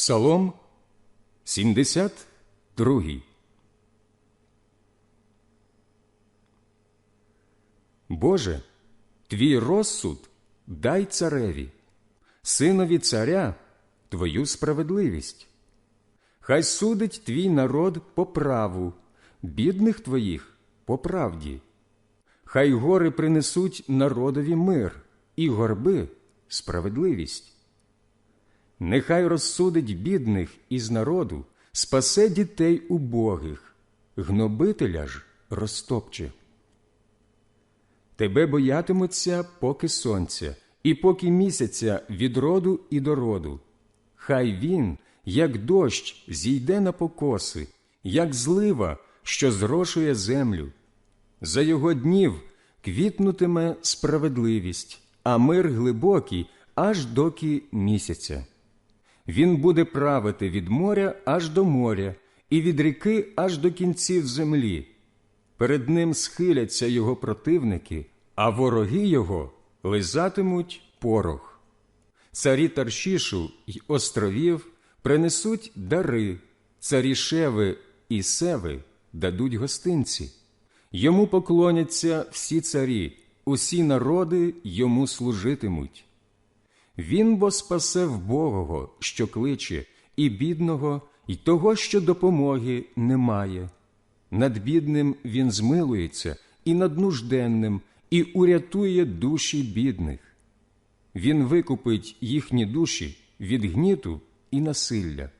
Псалом 72 Боже, твій розсуд дай цареві, синові царя твою справедливість. Хай судить твій народ по праву, бідних твоїх по правді. Хай гори принесуть народові мир, і горби справедливість. Нехай розсудить бідних із народу, спасе дітей убогих, гнобителя ж розтопче. Тебе боятимуться поки сонця, і поки місяця від роду і до роду. Хай він, як дощ, зійде на покоси, як злива, що зрошує землю. За його днів квітнутиме справедливість, а мир глибокий, аж доки місяця. Він буде правити від моря аж до моря, і від ріки аж до кінців землі. Перед ним схиляться його противники, а вороги його лизатимуть порох. Царі Таршішу й островів принесуть дари, царі Шеви і Севи дадуть гостинці. Йому поклоняться всі царі, усі народи йому служитимуть. Він бо спасе вбогого, що кличе, і бідного, і того, що допомоги немає. Над бідним він змилується, і над нужденним, і урятує душі бідних. Він викупить їхні душі від гніту і насилля,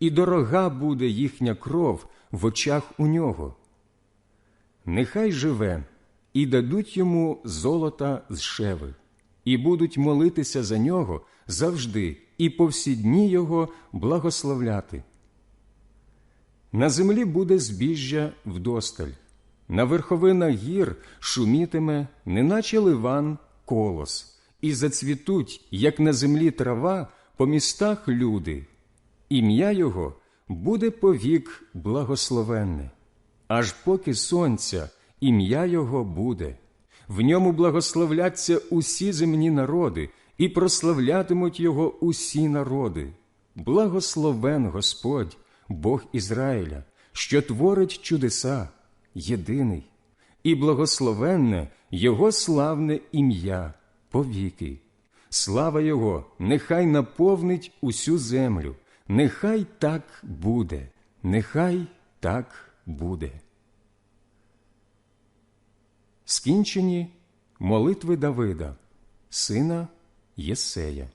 і дорога буде їхня кров в очах у нього. Нехай живе, і дадуть йому золота з шеви, і будуть молитися за нього завжди, і по всі дні його благословляти. На землі буде збіжжя вдосталь, на верховинах гір шумітиме, неначе ливан колос, і зацвітуть, як на землі трава, по містах люди. Ім'я його буде повік благословенне, аж поки сонця ім'я його буде. В ньому благословляться усі земні народи, і прославлятимуть його усі народи. Благословен Господь, Бог Ізраїля, що творить чудеса, єдиний, і благословенне Його славне ім'я повіки. Слава Його нехай наповнить усю землю, нехай так буде, нехай так буде. Скінчені молитви Давида, сина Єсея.